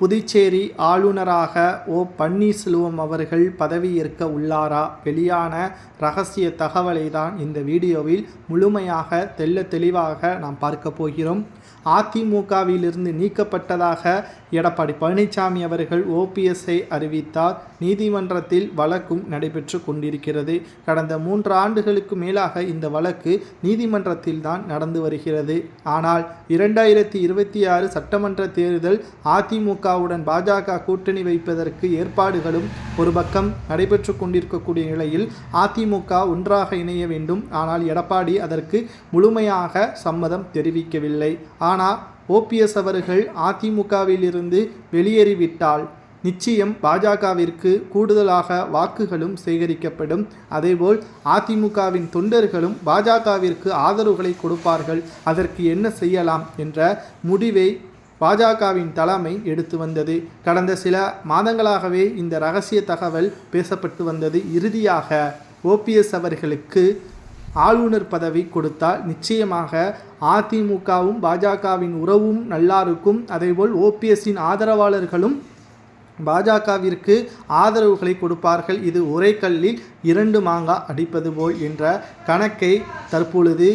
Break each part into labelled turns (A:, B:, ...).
A: புதுச்சேரி ஆளுநராக ஓ. பன்னீர்செல்வம் அவர்கள் பதவியேற்க உள்ளாரா? வெளியான ரகசிய தகவலை தான் இந்த வீடியோவில் முழுமையாக தெள்ள தெளிவாக நாம் பார்க்க போகிறோம். அதிமுகவிலிருந்து நீக்கப்பட்டதாக எடப்பாடி பழனிசாமி அவர்கள் ஓபிஎஸ்ஐ அறிவித்தார். நீதிமன்றத்தில் வழக்கும் நடைபெற்று கொண்டிருக்கிறது. கடந்த மூன்று ஆண்டுகளுக்கு மேலாக இந்த வழக்கு நீதிமன்றத்தில் தான் நடந்து வருகிறது. ஆனால் இரண்டாயிரத்தி இருபத்தி ஆறு சட்டமன்ற தேர்தல் அதிமுக அதிமுகவுடன் பாஜக கூட்டணி வைப்பதற்கு ஏற்பாடுகளும் ஒரு பக்கம் நடைபெற்று கொண்டிருக்கக்கூடிய நிலையில் அதிமுக ஒன்றாக இணைய வேண்டும். ஆனால் எடப்பாடி அதற்கு முழுமையாக சம்மதம் தெரிவிக்கவில்லை. ஆனால் ஓபிஎஸ் அவர்கள் அதிமுகவிலிருந்து வெளியேறிவிட்டால் நிச்சயம் பாஜகவிற்கு கூடுதலாக வாக்குகளும் சேகரிக்கப்படும். அதேபோல் அதிமுகவின் தொண்டர்களும் பாஜகவிற்கு ஆதரவுகளை கொடுப்பார்கள். அதற்கு என்ன செய்யலாம் என்ற முடிவை பாஜகவின் தலைமை எடுத்து வந்தது. கடந்த சில மாதங்களாகவே இந்த ரகசிய தகவல் பேசப்பட்டு வந்தது. இறுதியாக ஓபிஎஸ் அவர்களுக்கு ஆளுநர் பதவி கொடுத்தால் நிச்சயமாக அதிமுகவும் பாஜகவின் உறவும் நல்லா இருக்கும் அதேபோல் ஓபிஎஸ்ஸின் ஆதரவாளர்களும் பாஜகவிற்கு ஆதரவுகளை கொடுப்பார்கள். இது ஒரே கல்லில் இரண்டு மாங்காய் அடிப்பது போல் என்ற கணக்கை தற்பொழுது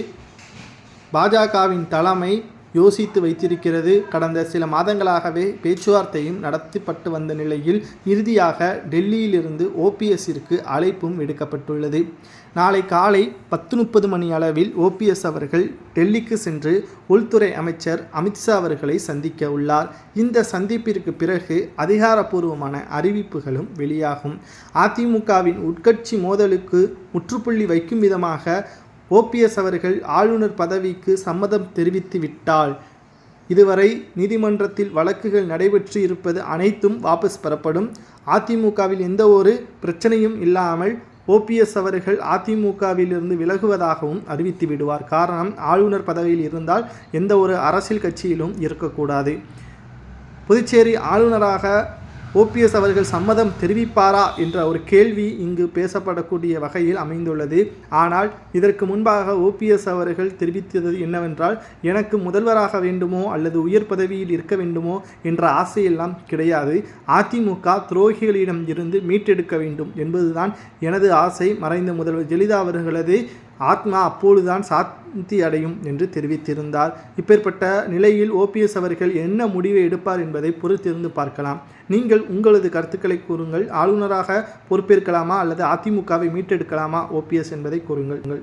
A: பாஜகவின் தலைமை யோசித்து வைத்திருக்கிறது. கடந்த சில மாதங்களாகவே பேச்சுவார்த்தையும் நடத்தப்பட்டு வந்த நிலையில் இறுதியாக டெல்லியிலிருந்து ஓபிஎஸ்ஸிற்கு அழைப்பும் விடுக்கப்பட்டுள்ளது. நாளை காலை பத்து முப்பது மணி அளவில் ஓபிஎஸ் அவர்கள் டெல்லிக்கு சென்று உள்துறை அமைச்சர் அமித்ஷா அவர்களை சந்திக்க உள்ளார். இந்த சந்திப்பிற்கு பிறகு அதிகாரப்பூர்வமான அறிவிப்புகளும் வெளியாகும். அதிமுகவின் உட்கட்சி மோதலுக்கு முற்றுப்புள்ளி வைக்கும் விதமாக ஓபிஎஸ் அவர்கள் ஆளுநர் பதவிக்கு சம்மதம் தெரிவித்து விட்டால் இதுவரை நீதிமன்றத்தில் வழக்குகள் நடைபெற்று இருப்பது அனைத்தும் வாபஸ் பெறப்படும். அதிமுகவில் எந்த ஒரு பிரச்சனையும் இல்லாமல் ஓபிஎஸ் அவர்கள் அதிமுகவிலிருந்து விலகுவதாகவும் அறிவித்து விடுவார். காரணம் ஆளுநர் பதவியில் இருந்தால் எந்த ஒரு அரசியல் கட்சியிலும் இருக்கக்கூடாது. புதுச்சேரி ஆளுநராக ஓபிஎஸ் அவர்கள் சம்மதம் தெரிவிப்பாரா என்ற ஒரு கேள்வி இங்கு பேசப்படக்கூடிய வகையில் அமைந்துள்ளது. ஆனால் இதற்கு முன்பாக ஓபிஎஸ் அவர்கள் தெரிவித்தது என்னவென்றால் எனக்கு முதல்வராக வேண்டுமோ அல்லது உயர் பதவியில் இருக்க வேண்டுமோ என்ற ஆசையெல்லாம் கிடையாது. அதிமுக துரோகிகளிடம் இருந்து மீட்டெடுக்க வேண்டும் என்பதுதான் எனது ஆசை. மறைந்த முதல்வர் ஜெயலலிதா அவர்களது ஆத்மா அப்பொழுதுதான் சாந்தி அடையும் என்று தெரிவித்திருந்தார். இப்பேற்பட்ட நிலையில் ஓபிஎஸ் அவர்கள் என்ன முடிவை எடுப்பார் என்பதை பொறுத்திருந்து பார்க்கலாம். நீங்கள் உங்களது கருத்துக்களை கூறுங்கள். ஆளுநராக பொறுப்பேற்கலாமா அல்லது அதிமுகவை மீட்டெடுக்கலாமா ஓபிஎஸ் என்பதை கூறுங்கள்.